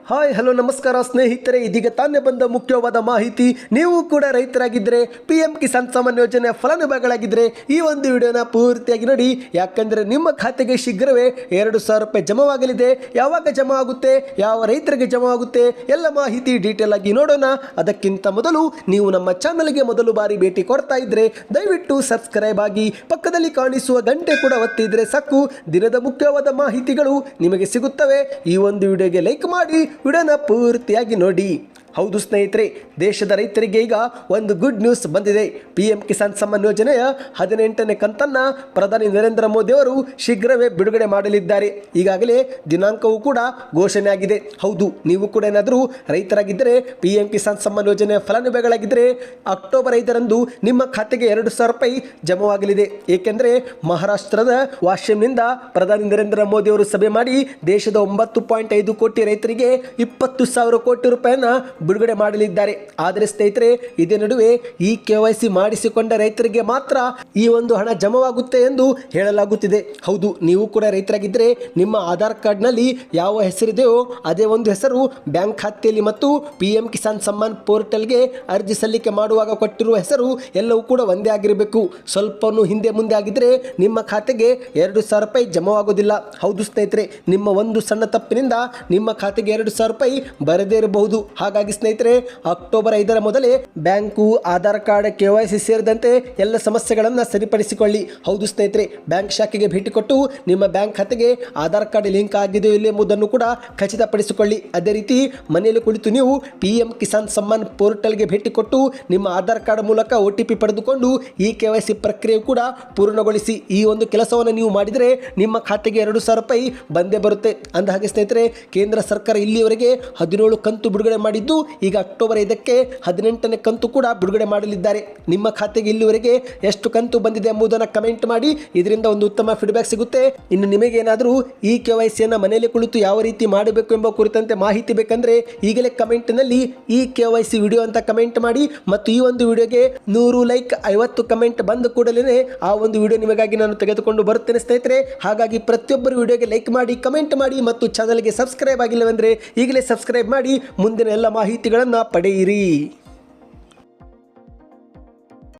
Hi, hello, ನಮಸ್ಕಾರ ಸ್ನೇಹಿತರೆ. ಇದೀಗ ತಾನೇ ಬಂದ ಮುಖ್ಯವಾದ ಮಾಹಿತಿ. ನೀವು ಕೂಡ ರೈತರಾಗಿದ್ದರೆ ಪಿ ಎಂ ಕಿಸಾನ್ ಸಮ್ಮಾನ್ ಯೋಜನೆಯ ಫಲಾನುಭವಿಗಳಾಗಿದ್ದರೆ ಈ ಒಂದು ವಿಡಿಯೋನ ಪೂರ್ತಿಯಾಗಿ ನೋಡಿ. ಯಾಕಂದರೆ ನಿಮ್ಮ ಖಾತೆಗೆ ಶೀಘ್ರವೇ ಎರಡು ಸಾವಿರ ರೂಪಾಯಿ ಜಮವಾಗಲಿದೆ. ಯಾವಾಗ ಜಮಾ ಆಗುತ್ತೆ ಯಾವ ರೈತರಿಗೆ ಜಮಾ ಆಗುತ್ತೆ ಎಲ್ಲ ಮಾಹಿತಿ ಡೀಟೇಲ್ ಆಗಿ ನೋಡೋಣ. ಅದಕ್ಕಿಂತ ಮೊದಲು ನೀವು ನಮ್ಮ ಚಾನಲ್ಗೆ ಮೊದಲು ಬಾರಿ ಭೇಟಿ ಕೊಡ್ತಾ ಇದ್ದರೆ ದಯವಿಟ್ಟು ಸಬ್ಸ್ಕ್ರೈಬ್ ಆಗಿ ಪಕ್ಕದಲ್ಲಿ ಕಾಣಿಸುವ ಗಂಟೆ ಕೂಡ ಒತ್ತಿದ್ರೆ ಸಾಕು. ದಿನದ ಮುಖ್ಯವಾದ ಮಾಹಿತಿಗಳು ನಿಮಗೆ ಸಿಗುತ್ತವೆ. ಈ ಒಂದು ವಿಡಿಯೋಗೆ ಲೈಕ್ ಮಾಡಿ ವಿಡಿಯೋನ ಪೂರ್ತಿಯಾಗಿ ನೋಡಿ. ಹೌದು ಸ್ನೇಹಿತರೆ, ದೇಶದ ರೈತರಿಗೆ ಈಗ ಒಂದು ಗುಡ್ ನ್ಯೂಸ್ ಬಂದಿದೆ. ಪಿ ಎಂ ಕಿಸಾನ್ ಸಮ್ಮಾನ್ ಯೋಜನೆಯ ಹದಿನೆಂಟನೇ ಕಂತನ್ನು ಪ್ರಧಾನಿ ನರೇಂದ್ರ ಮೋದಿ ಅವರು ಶೀಘ್ರವೇ ಬಿಡುಗಡೆ ಮಾಡಲಿದ್ದಾರೆ. ಈಗಾಗಲೇ ದಿನಾಂಕವೂ ಕೂಡ ಘೋಷಣೆಯಾಗಿದೆ ಹೌದು, ನೀವು ಕೂಡ ಏನಾದರೂ ರೈತರಾಗಿದ್ದರೆ ಪಿ ಎಂ ಕಿಸಾನ್ ಸಮ್ಮಾನ್ ಯೋಜನೆಯ ಫಲಾನುಭವಿಗಳಾಗಿದ್ದರೆ, ಅಕ್ಟೋಬರ್ ಐದರಂದು ನಿಮ್ಮ ಖಾತೆಗೆ ಎರಡು ಸಾವಿರ ರೂಪಾಯಿ ಜಮವಾಗಲಿದೆ. ಏಕೆಂದರೆ ಮಹಾರಾಷ್ಟ್ರದ ವಾಶ್ಯಂನಿಂದ ಪ್ರಧಾನಿ ನರೇಂದ್ರ ಮೋದಿ ಅವರು ಸಭೆ ಮಾಡಿ ದೇಶದ ಒಂಬತ್ತು ಪಾಯಿಂಟ್ ಐದು ಕೋಟಿ ರೈತರಿಗೆ ಇಪ್ಪತ್ತು ಸಾವಿರ ಕೋಟಿ ರೂಪಾಯಿನ ಬಿಡುಗಡೆ ಮಾಡಲಿದ್ದಾರೆ. ಆದರೆ ಸ್ನೇಹಿತರೆ, ಇದೇ ನಡುವೆ ಈ ಕೆ ಮಾಡಿಸಿಕೊಂಡ ರೈತರಿಗೆ ಮಾತ್ರ ಈ ಒಂದು ಹಣ ಜಮವಾಗುತ್ತೆ ಎಂದು ಹೇಳಲಾಗುತ್ತಿದೆ. ಹೌದು, ನೀವು ಕೂಡ ರೈತರಾಗಿದ್ದರೆ ನಿಮ್ಮ ಆಧಾರ್ ಕಾರ್ಡ್ನಲ್ಲಿ ಯಾವ ಹೆಸರಿದೆಯೋ ಅದೇ ಒಂದು ಹೆಸರು ಬ್ಯಾಂಕ್ ಖಾತೆಯಲ್ಲಿ ಮತ್ತು ಪಿ ಎಂ ಕಿಸಾನ್ ಸಮ್ಮಾನ್ ಪೋರ್ಟಲ್ಗೆ ಅರ್ಜಿ ಸಲ್ಲಿಕೆ ಮಾಡುವಾಗ ಕೊಟ್ಟಿರುವ ಹೆಸರು ಎಲ್ಲವೂ ಕೂಡ ಒಂದೇ ಆಗಿರಬೇಕು. ಸ್ವಲ್ಪನೂ ಹಿಂದೆ ಮುಂದೆ ಆಗಿದ್ದರೆ ನಿಮ್ಮ ಖಾತೆಗೆ ಎರಡು ಸಾವಿರ ರೂಪಾಯಿ ಜಮವಾಗೋದಿಲ್ಲ. ಹೌದು ಸ್ನೇಹಿತರೆ, ನಿಮ್ಮ ಒಂದು ಸಣ್ಣ ತಪ್ಪಿನಿಂದ ನಿಮ್ಮ ಖಾತೆಗೆ ಎರಡು ಸಾವಿರ ರೂಪಾಯಿ ಬರದೇ ಇರಬಹುದು. ಹಾಗಾಗಿ ಸ್ನೇಹಿತರೆ, ಅಕ್ಟೋಬರ್ ಐದರ ಮೊದಲೇ ಬ್ಯಾಂಕು, ಆಧಾರ್ ಕಾರ್ಡ್, ಕೆ ಸೇರಿದಂತೆ ಎಲ್ಲ ಸಮಸ್ಯೆಗಳನ್ನು ಸರಿಪಡಿಸಿಕೊಳ್ಳಿ. ಹೌದು ಸ್ನೇಹಿತರೆ, ಬ್ಯಾಂಕ್ ಶಾಖೆಗೆ ಭೇಟಿ ಕೊಟ್ಟು ನಿಮ್ಮ ಬ್ಯಾಂಕ್ ಖಾತೆಗೆ ಆಧಾರ್ ಕಾರ್ಡ್ ಲಿಂಕ್ ಆಗಿದೆಯೋ ಇಲ್ಲ ಎಂಬುದನ್ನು ಕೂಡ ಖಚಿತಪಡಿಸಿಕೊಳ್ಳಿ. ಅದೇ ರೀತಿ, ಮನೆಯಲ್ಲಿ ಕುಳಿತು ನೀವು ಪಿ ಎಂ ಕಿಸಾನ್ ಸಮ್ಮಾನ್ ಪೋರ್ಟಲ್ಗೆ ಭೇಟಿ ಕೊಟ್ಟು ನಿಮ್ಮ ಆಧಾರ್ ಕಾರ್ಡ್ ಮೂಲಕ ಒ ಪಡೆದುಕೊಂಡು ಈ ಕೆ ಪ್ರಕ್ರಿಯೆ ಕೂಡ ಪೂರ್ಣಗೊಳಿಸಿ. ಈ ಒಂದು ಕೆಲಸವನ್ನು ನೀವು ಮಾಡಿದರೆ ನಿಮ್ಮ ಖಾತೆಗೆ ಎರಡು ಸಾವಿರ ರೂಪಾಯಿ ಬಂದೇ ಬರುತ್ತೆ. ಅಂದ ಹಾಗೆ ಸ್ನೇಹಿತರೆ, ಕೇಂದ್ರ ಸರ್ಕಾರ ಇಲ್ಲಿಯವರೆಗೆ ಹದಿನೇಳು ಕಂತು ಬಿಡುಗಡೆ ಮಾಡಿದ್ದು ಈಗ ಅಕ್ಟೋಬರ್ ಐದಕ್ಕೆ ಹದಿನೆಂಟನೇ ಕಂತು ಕೂಡ ಬಿಡುಗಡೆ ಮಾಡಲಿದ್ದಾರೆ. ನಿಮ್ಮ ಖಾತೆಗೆ ಇಲ್ಲಿವರೆಗೆ ಎಷ್ಟು ಕಂತು ಬಂದಿದೆ ಎಂಬುದನ್ನು ಕಮೆಂಟ್ ಮಾಡಿ, ಇದರಿಂದ ಒಂದು ಉತ್ತಮ ಫೀಡ್ಬ್ಯಾಕ್ ಸಿಗುತ್ತೆ. ಇನ್ನು ನಿಮಗೇನಾದರೂ ಈ ಕೆ ವೈ ಸಿಯನ್ನು ಮನೆಯಲ್ಲಿ ಕುಳಿತು ಯಾವ ರೀತಿ ಮಾಡಬೇಕು ಎಂಬ ಕುರಿತಂತೆ ಮಾಹಿತಿ ಬೇಕಂದ್ರೆ ಈಗಲೇ ಕಮೆಂಟ್ನಲ್ಲಿ ಈ ಕೆ ವೈ ಸಿ ವಿಡಿಯೋ ಅಂತ ಕಮೆಂಟ್ ಮಾಡಿ, ಮತ್ತು ಈ ಒಂದು ವಿಡಿಯೋಗೆ ನೂರು ಲೈಕ್, ಐವತ್ತು ಕಮೆಂಟ್ ಬಂದ ಕೂಡಲೇ ಆ ಒಂದು ವಿಡಿಯೋ ನಿಮಗಾಗಿ ನಾನು ತೆಗೆದುಕೊಂಡು ಬರುತ್ತೇನೆ ಸ್ನೇಹಿತರೆ. ಹಾಗಾಗಿ ಪ್ರತಿಯೊಬ್ಬರು ವಿಡಿಯೋಗೆ ಲೈಕ್ ಮಾಡಿ, ಕಮೆಂಟ್ ಮಾಡಿ, ಮತ್ತು ಚಾನಲ್ಗೆ ಸಬ್ಸ್ಕ್ರೈಬ್ ಆಗಿಲ್ಲವೆಂದರೆ ಈಗಲೇ ಸಬ್ಸ್ಕ್ರೈಬ್ ಮಾಡಿ, ಮುಂದಿನ ಎಲ್ಲ ಮಾಹಿತಿಗಳನ್ನು ಪಡೆಯಿರಿ.